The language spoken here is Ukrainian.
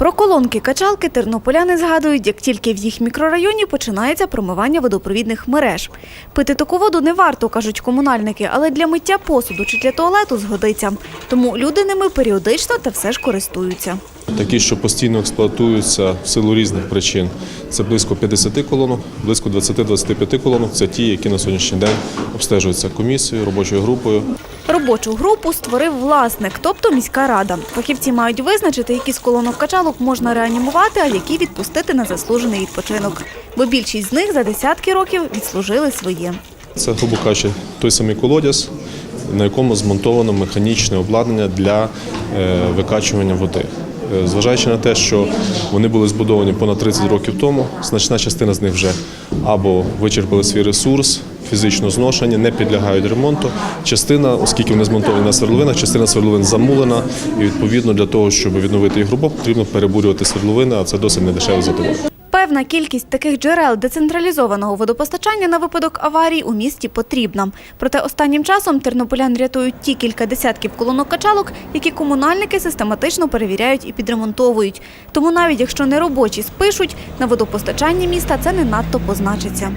Про колонки качалки тернополяни згадують, як тільки в їх мікрорайоні починається промивання водопровідних мереж. Пити таку воду не варто, кажуть комунальники, але для миття посуду чи для туалету згодиться. Тому люди ними періодично та все ж користуються. Такі, що постійно експлуатуються в силу різних причин. Це близько 50 колонок, близько 20-25 колонок. Це ті, які на сьогоднішній день обстежуються комісією, робочою групою. Робочу групу створив власник, тобто міська рада. Фахівці мають визначити, які з колонок качалок можна реанімувати, а які відпустити на заслужений відпочинок. Бо більшість з них за десятки років відслужили своє. Це, грубо кажучи, той самий колодязь, на якому змонтовано механічне обладнання для е, викачування води. Е, Зважаючи на те, що вони були збудовані понад 30 років тому, значна частина з них вже або вичерпали свій ресурс, фізично зношені, не підлягають ремонту. Частина, оскільки вони змонтовані на свердловинах, частина свердловин замулена, і відповідно для того, щоб відновити їх роботу, потрібно перебурювати свердловини, а це досить недешеве задоволення. Певна кількість таких джерел децентралізованого водопостачання на випадок аварій у місті потрібна. Проте останнім часом тернополян рятують ті кілька десятків колонок качалок, які комунальники систематично перевіряють і підремонтовують. Тому навіть якщо неробочі спишуть, на водопостачанні міста це не надто позначиться.